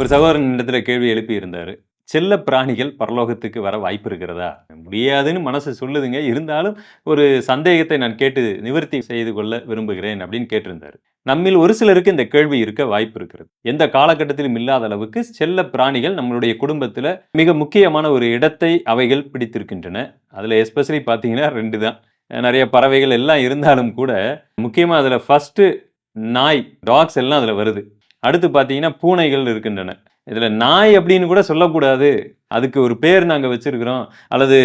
ஒரு சகோதரன் இடத்துல கேள்வி எழுப்பி இருந்தார் செல்ல பிராணிகள் பரலோகத்துக்கு வர வாய்ப்பு இருக்கிறதா முடியாதுன்னு மனசு சொல்லுதுங்க. இருந்தாலும் ஒரு சந்தேகத்தை நான் கேட்டு நிவர்த்தி செய்து கொள்ள விரும்புகிறேன் அப்படின்னு கேட்டிருந்தார். நம்மில் ஒரு சிலருக்கு இந்த கேள்வி இருக்க வாய்ப்பு இருக்கிறது எந்த காலகட்டத்திலும் இல்லாத அளவுக்கு செல்ல பிராணிகள் நம்மளுடைய குடும்பத்தில் மிக முக்கியமான ஒரு இடத்தை அவைகள் பிடித்திருக்கின்றன. அதில் எஸ்பெஷலி பார்த்தீங்கன்னா ரெண்டு தான். நிறைய பறவைகள் எல்லாம் இருந்தாலும் கூட முக்கியமாக அதில் ஃபஸ்ட்டு நாய் டாக்ஸ் எல்லாம் அதில் வருது. அடுத்து பார்த்தீங்கன்னா பூனைகள் இருக்கின்றன. இதில் நாய் அப்படின்னு கூட சொல்லக்கூடாது. அதுக்கு ஒரு பேர் நாங்கள் வச்சுருக்கிறோம். அல்லது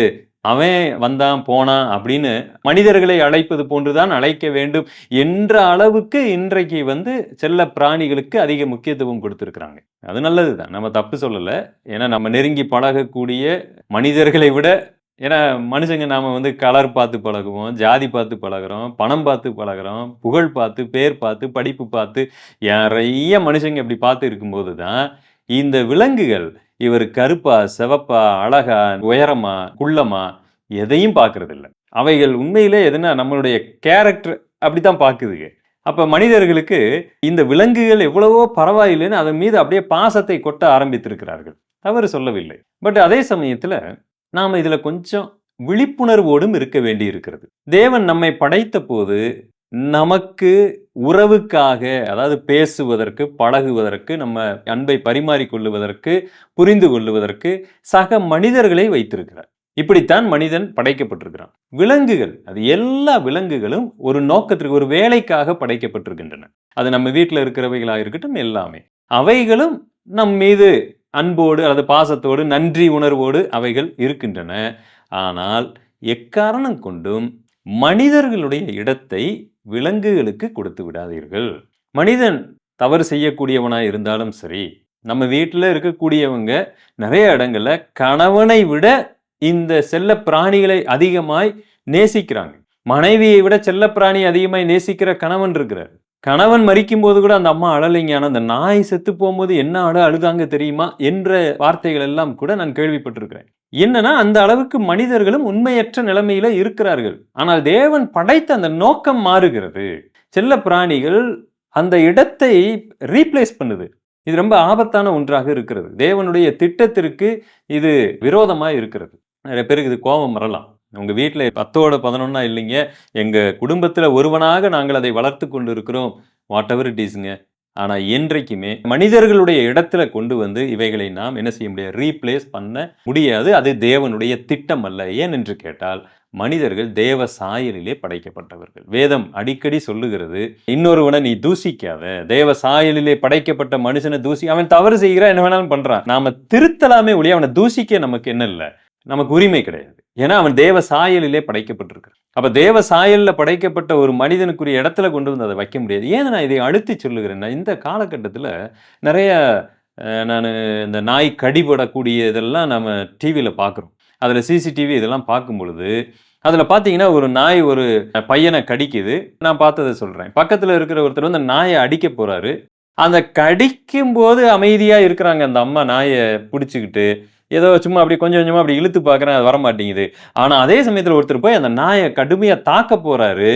அவன் வந்தான் போனான் அப்படின்னு மனிதர்களை அழைப்பது போன்றுதான் அழைக்க வேண்டும் என்ற அளவுக்கு இன்றைக்கு வந்து செல்ல பிராணிகளுக்கு அதிக முக்கியத்துவம் கொடுத்துருக்குறாங்க. அது நல்லது தான் நம்ம தப்பு சொல்லலை. ஏன்னா நம்ம நெருங்கி பழகக்கூடிய மனிதர்களை விட ஏன்னா மனுஷங்க நாம் வந்து கலர் பார்த்து பழகுவோம் ஜாதி பார்த்து பழகுறோம் பணம் பார்த்து பழகுறோம் புகழ் பார்த்து பேர் பார்த்து படிப்பு பார்த்து நிறைய மனுஷங்க இப்படி பார்த்து இருக்கும்போது தான் இந்த விலங்குகள் இவர் கருப்பா சிவப்பா அழகா உயரமா குள்ளமா எதையும் பார்க்கறது இல்லை அவைகள் உண்மையிலே எதுனா நம்மளுடைய கேரக்டர் அப்படித்தான் பார்க்குதுங்க. அப்போ மனிதர்களுக்கு இந்த விலங்குகள் எவ்வளவோ பரவாயில்லைன்னு அதன் மீது அப்படியே பாசத்தை கொட்ட ஆரம்பித்திருக்கிறார்கள். தவறு சொல்லவில்லை. பட் அதே சமயத்தில் நாம் இதில் கொஞ்சம் விழிப்புணர்வோடும் இருக்க வேண்டி இருக்கிறது தேவன் நம்மை படைத்த போது நமக்கு உறவுக்காக அதாவது பேசுவதற்கு பழகுவதற்கு நம்ம அன்பை பரிமாறிக்கொள்ளுவதற்கு புரிந்து கொள்ளுவதற்கு சக மனிதர்களை வைத்திருக்கிறார். இப்படித்தான் மனிதன் படைக்கப்பட்டிருக்கிறான். விலங்குகள் அது எல்லா விலங்குகளும் ஒரு நோக்கத்திற்கு ஒரு வேலைக்காக படைக்கப்பட்டிருக்கின்றன. அது நம்ம வீட்டில் இருக்கிறவைகளாக இருக்கட்டும் எல்லாமே. அவைகளும் நம் மீது அன்போடு அல்லது பாசத்தோடு நன்றி உணர்வோடு அவைகள் இருக்கின்றன. ஆனால் எக்காரணம் கொண்டும் மனிதர்களுடைய இடத்தை விலங்குகளுக்கு கொடுத்து விடாதீர்கள். மனிதன் தவறு செய்யக்கூடியவனாக இருந்தாலும் சரி நம்ம வீட்டில் இருக்கக்கூடியவங்க நிறைய இடங்களில் கணவனை விட இந்த செல்ல பிராணிகளை அதிகமாய் நேசிக்கிறாங்க. மனைவியை விட செல்ல பிராணி அதிகமாய் நேசிக்கிற கணவன் இருக்கிறார். கணவன் மறிக்கும் போது கூட அந்த அம்மா அழலைங்க. ஆனால் அந்த நாய் செத்து போகும்போது என்ன அழ அழுதாங்க தெரியுமா? என்ற வார்த்தைகள் எல்லாம் கூட நான் கேள்விப்பட்டிருக்கிறேன். என்னன்னா அந்த அளவுக்கு மனிதர்களும் உண்மையற்ற நிலைமையில இருக்கிறார்கள். ஆனால் தேவன் படைத்த அந்த நோக்கம் மாறுகிறது. செல்ல பிராணிகள் அந்த இடத்தை ரீப்ளேஸ் பண்ணுது. இது ரொம்ப ஆபத்தான ஒன்றாக இருக்கிறது. தேவனுடைய திட்டத்திற்கு இது விரோதமாக இருக்கிறது. நிறைய பேருக்கு இது கோபம் வரலாம். உங்கள் வீட்டில் பத்தோட பதினொன்னா இல்லைங்க. எங்கள் குடும்பத்தில் ஒருவனாக நாங்கள் அதை வளர்த்து கொண்டு இருக்கிறோம் வாட் எவர் இட் இஸ்ங்க ஆனால் என்றைக்குமே மனிதர்களுடைய இடத்துல கொண்டு வந்து இவைகளை நாம் என்ன செய்ய முடியாது ரீப்ளேஸ் பண்ண முடியாது. அது தேவனுடைய திட்டம் அல்ல. ஏன் என்று கேட்டால் மனிதர்கள் தேவ சாயலிலே படைக்கப்பட்டவர்கள். வேதம் அடிக்கடி சொல்லுகிறது இன்னொருவனை நீ தூசிக்காத. தேவ சாயலிலே படைக்கப்பட்ட மனுஷனை தூசி அவன் தவறு செய்கிறான் என்ன வேணாலும் பண்ணுறான் நாம திருத்தலாமே ஒழிய அவனை தூசிக்க நமக்கு என்ன இல்லை? நமக்கு உரிமை கிடையாது. ஏன்னா அவன் தேவ சாயலிலே படைக்கப்பட்டிருக்கிறான். அப்போ தேவ சாயலில் படைக்கப்பட்ட ஒரு மனிதனுக்குரிய இடத்துல கொண்டு வந்து அதை வைக்க முடியாது. ஏன் நான் இதை அழுத்தி சொல்லுகிறேன்னா இந்த காலகட்டத்தில் நிறைய நான் இந்த நாய் கடிபடக்கூடிய இதெல்லாம் நம்ம டிவியில் பார்க்குறோம் அதில் சிசிடிவி இதெல்லாம் பார்க்கும் பொழுது அதில் பார்த்தீங்கன்னா ஒரு நாய் ஒரு பையனை கடிக்குது. நான் பார்த்ததை சொல்கிறேன் பக்கத்தில் இருக்கிற ஒருத்தர் வந்து நாயை அடிக்க போகிறாரு அந்த கடிக்கும் போது அமைதியாக இருக்கிறாங்க அந்த அம்மா நாயை பிடிச்சிக்கிட்டு. ஏதோ சும்மா அப்படி கொஞ்சம் கொஞ்சமாக அப்படி இழுத்து பார்க்குறேன் அது வரமாட்டேங்குது. ஆனால் அதே சமயத்தில் ஒருத்தர் போய் அந்த நாயை கடுமையாக தாக்க போகிறாரு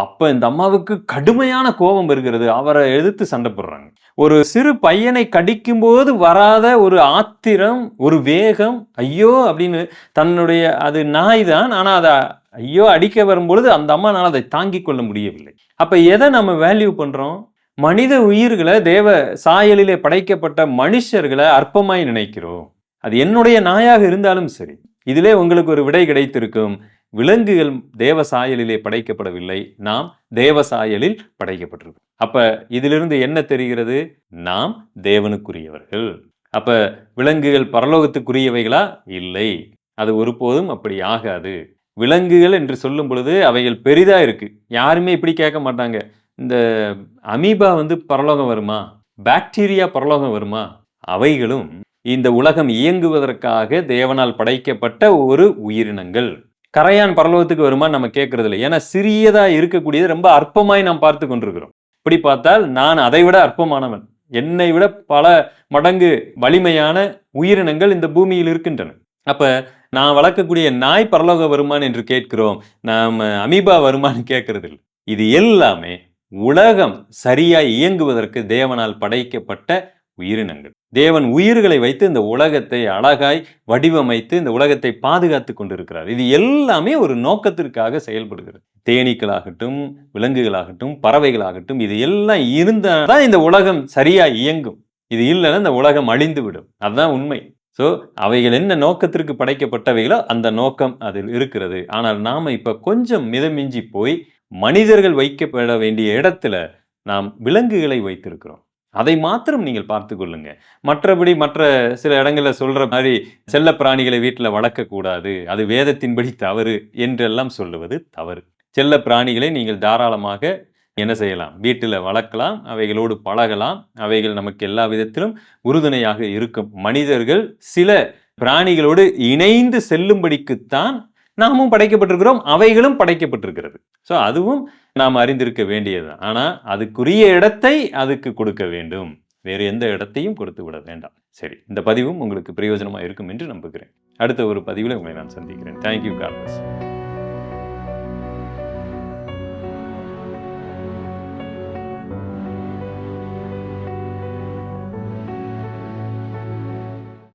அப்போ இந்த அம்மாவுக்கு கடுமையான கோபம் இருக்கிறது அவரை எதிர்த்து சண்டை போடுறாங்க. ஒரு சிறு பையனை கடிக்கும்போது வராத ஒரு ஆத்திரம் ஒரு வேகம் ஐயோ அப்படின்னு தன்னுடைய அது நாய் தான் ஆனால் அதை ஐயோ அடிக்க வரும்பொழுது அந்த அம்மானால் அதை தாங்கிக் கொள்ள முடியவில்லை. அப்போ எதை நம்ம வேல்யூ பண்ணுறோம் மனித உயிர்களை தேவ சாயலிலே படைக்கப்பட்ட மனுஷர்களை அற்பமாய் நினைக்கிறோம். அது என்னுடைய நாயாக இருந்தாலும் சரி இதிலே உங்களுக்கு ஒரு விடை கிடைத்திருக்கும். விலங்குகள் தேவ சாயலிலே படைக்கப்படவில்லை. நாம் தேவ சாயலில் படைக்கப்பட்டிருக்கோம். அப்ப இதிலிருந்து என்ன தெரிகிறது? நாம் தேவனுக்குரியவர்கள். அப்ப விலங்குகள் பரலோகத்துக்குரியவைகளா? இல்லை. அது ஒருபோதும் அப்படி ஆகாது. விலங்குகள் என்று சொல்லும் பொழுது அவைகள் பெரிதா இருக்கு. யாருமே இப்படி கேட்க மாட்டாங்க. இந்த அமீபா வந்து பரலோகம் வருமா? பாக்டீரியா பரலோகம் வருமா? அவைகளும் இந்த உலகம் இயங்குவதற்காக தேவனால் படைக்கப்பட்ட ஒரு உயிரினங்கள். கரையான் பரலோகத்துக்கு வருமா நம்ம கேட்கறது இல்லை. ஏன்னா சிறியதா இருக்கக்கூடியது ரொம்ப அற்பமாய் நாம் பார்த்து கொண்டிருக்கிறோம். இப்படி பார்த்தால் நான் அதை விட அற்பமானவன். என்னை விட பல மடங்கு வலிமையான உயிரினங்கள் இந்த பூமியில் இருக்கின்றன. அப்ப நான் வளர்க்கக்கூடிய நாய் பரலோகம் வருமான் என்று கேட்கிறோம். நாம் அமீபா வருமானு கேட்கறது இல்லை. இது எல்லாமே உலகம் சரியாய் இயங்குவதற்கு தேவனால் படைக்கப்பட்ட உயிரினங்கள். தேவன் உயிர்களை வைத்து இந்த உலகத்தை அழகாய் வடிவமைத்து இந்த உலகத்தை பாதுகாத்து கொண்டிருக்கிறார். இது எல்லாமே ஒரு நோக்கத்திற்காக செயல்படுகிறது. தேனீக்களாகட்டும் விலங்குகளாகட்டும் பறவைகளாகட்டும் இது எல்லாம் இருந்தால் தான் இந்த உலகம் சரியா இயங்கும். இது இல்லைன்னா இந்த உலகம் அழிந்து விடும் அதுதான் உண்மை. ஸோ அவைகள் என்ன நோக்கத்திற்கு படைக்கப்பட்டவைகளோ அந்த நோக்கம் அதில் இருக்கிறது. ஆனால் நாம் இப்போ கொஞ்சம் மிதமிஞ்சி போய் மனிதர்கள் வைக்கப்பட வேண்டிய இடத்துல நாம் விலங்குகளை வைத்திருக்கிறோம். அதை மாத்திரம் நீங்கள் பார்த்து கொள்ளுங்க. மற்றபடி மற்ற சில இடங்களில் சொல்ற மாதிரி செல்ல பிராணிகளை வீட்டில் வளர்க்கக்கூடாது அது வேதத்தின்படி தவறு என்றெல்லாம் சொல்லுவது தவறு. செல்ல பிராணிகளை நீங்கள் தாராளமாக என்ன செய்யலாம்? வீட்டில் வளர்க்கலாம் அவைகளோடு பழகலாம் அவைகள் நமக்கு எல்லா விதத்திலும் உறுதுணையாக இருக்கும். மனிதர்கள் சில பிராணிகளோடு இணைந்து செல்லும்படிக்குத்தான் நாமும் படைக்கப்பட்டிருக்கிறோம் அவைகளும் படைக்கப்பட்டிருக்கிறது. ஸோ அதுவும் நாம் அறிந்திருக்க வேண்டியது ஆனால் அதுக்குரிய இடத்தை அதுக்கு கொடுக்க வேண்டும். வேறு எந்த இடத்தையும் கொடுத்து விட வேண்டாம். சரி இந்த பதிவும் உங்களுக்கு பிரயோஜனமாக இருக்கும் என்று நம்புகிறேன். அடுத்த ஒரு பதிவில் உங்களை நான் சந்திக்கிறேன். Thank you corpus